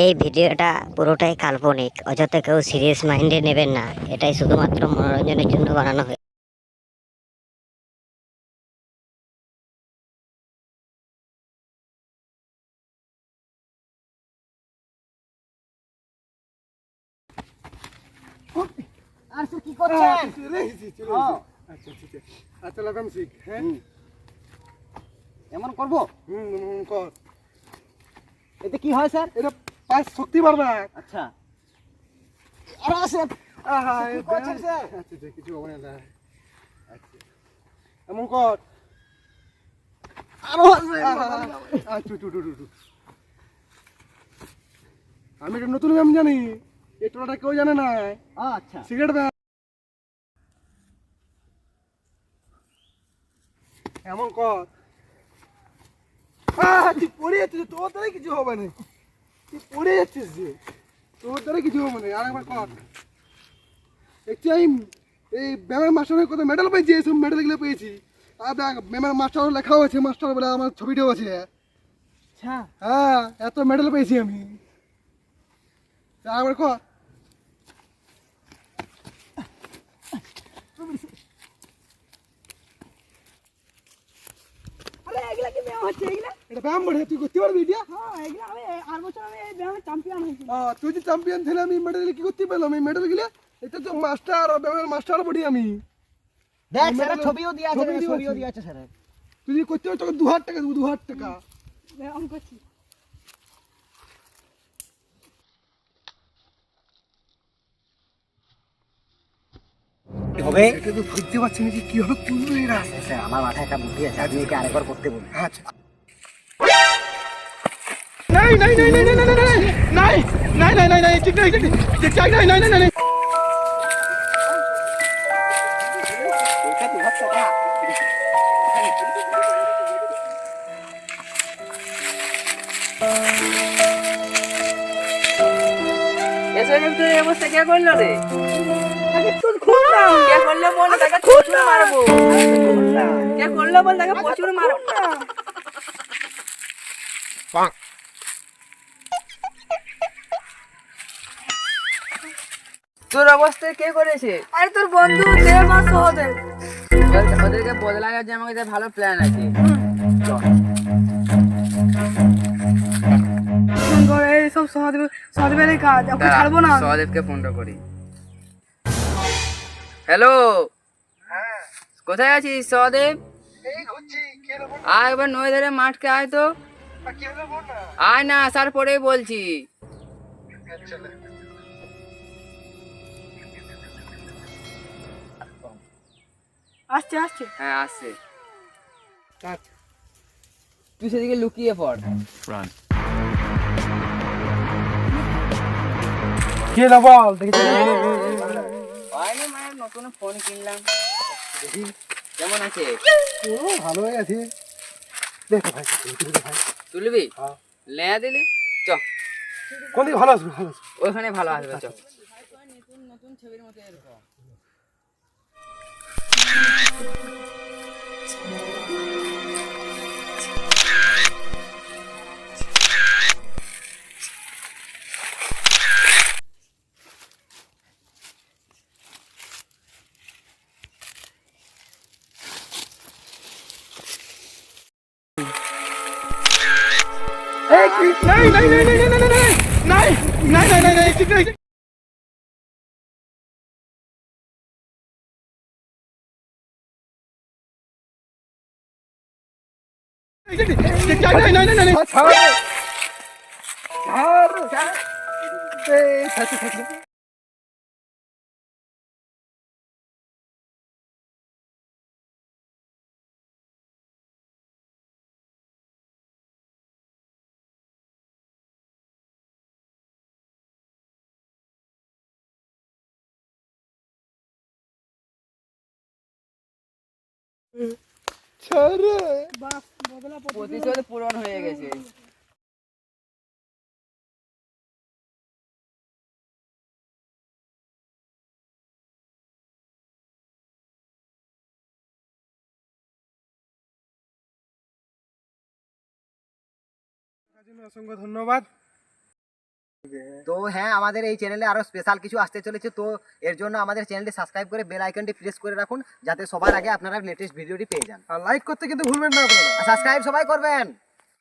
এই ভিডিওটা পুরোটাই কাল্পনিক অযথা কেউ সিরিয়াস মাইন্ডে নেবেন না। এটাই শুধুমাত্র মনোরঞ্জনের জন্য বানানো হয়েছে। আর কি করছেন চলে এসেছি চলে হ্যাঁ। এসেছি আচ্ছা আচ্ছা লাগাম শিখ হ্যাঁ? এমন করব? হুম হুম, কর। এতে কি হয় স্যার? এটা শক্তি বাড়বে। আচ্ছা। আরে স্যার? আচ্ছা। এমন কর আচ্ছা, আমি এটা নতুন ব্যায়াম জানি। এই টোলাটা কেউ জানে না। আচ্ছা। সিগারেট ব্যায়াম এমন কর তুই পড়ে যাচ্ছিস তোর দ্বারা কিছু হবে না। তুই পড়ে যাচ্ছিস যে তোর দ্বারা কিছু হবে না। আরেকবার কর। একটু আমি এই ব্যায়ামের মাস্টারের কথা মেডেল পেয়েছি এইসব মেডেলগুলো পেয়েছি। আর দেখ ব্যায়ামের মাস্টারও লেখাও আছে মাস্টার বলে আমার ছবিটাও আছে। আচ্ছা। হ্যাঁ এত মেডেল পেয়েছি আমি। আরেকবার কর আরে এগুলা কি ব্যায়াম হচ্ছে এগুলা এটা ব্যায়াম বলে তুই করতে পারবি এটা? হ্যাঁ এগুলা আমি আর বছর আমি এই ব্যায়ামের চ্যাম্পিয়ন হয়েছি আহ, তুই যে চ্যাম্পিয়ন ছিলে আমি মেডেল কি করতে পেলাম? এই মেডেল গিলে এটা তো মাস্টার ব্যায়ামের মাস্টার বলি আমি। দেখ স্যার ছবিও দিয়ে আছে ছবিও আছে। আছে স্যার তুই যদি করতে পারিস তোকে দু হাজার টাকা দেবো দু হাজার টাকা। ব্যায়াম করছি। হবে এটা তো বুঝতে পারছি না যে কীভাবে করবে এরা আমার মাথায় একটা বুদ্ধি আছে আপনি একে আরেকবার করতে বলুন আচ্ছা নাই নাই নাই নাই নাই নাই নাই নাই নাই নাই নাই নাই ঠিক নাই ঠিক ঠিক নাই নাই নাই নাই এসে কিন্তু এই অবস্থা কে করল রে কে করল বল তাকে প্রচুর মারবো। কে করল বল তাকে প্রচুর মারবো। তোর অবস্থায় কে করেছে? আরে তোর বন্ধু দেড় মাস ওদের- ওদেরকে বদলা যাচ্ছে আমার কাছে ভালো প্ল্যান আছে। এইসব সহদেব সহদেবের কাজ ওকে ছাড়বো না। সহদেবকে ফোনটা করি। হ্যালো হ্যাঁ কোথায় আছিস সহদেব এই হচ্ছে কে আয় একবার নয় ধরে মাঠকে আয় তো না আয় না আসার পরেই বলছি আচ্ছা আসছে আসছে হ্যাঁ আসছে আচ্ছা তুই সেদিকে লুকিয়ে পড় কে রে বল দেখি হয়নি মায়ের নতুন ফোন কিনলাম। কেমন আছে? ও ভালো হয়ে দেখো দেখ ভাই দেখি ভাই তুলবি? হ্যাঁ। লেয়া দিলি? চ। কোন দিকে ভালো আসবে ভালো আসবে। ওইখানে ভালো আসবে চ। নতুন ছবির মতো নাই নাই নাই নাই নাই নাই নাই নাই নাই নাই নাই নাই নাই ছাড় ছাড় ছাড় প্রতিশোধ পূরণ হয়ে গেছে। অসংখ্য ধন্যবাদ। তো হ্যাঁ আমাদের এই চ্যানেলে আরও স্পেশাল কিছু আসতে চলেছে তো এর জন্য আমাদের চ্যানেলটি সাবস্ক্রাইব করে বেল আইকনটি প্রেস করে রাখুন যাতে সবার আগে আপনারা লেটেস্ট ভিডিওটি পেয়ে যান। আর লাইক করতে কিন্তু ভুলবেন না আপনারা। সাবস্ক্রাইব সবাই করবেন!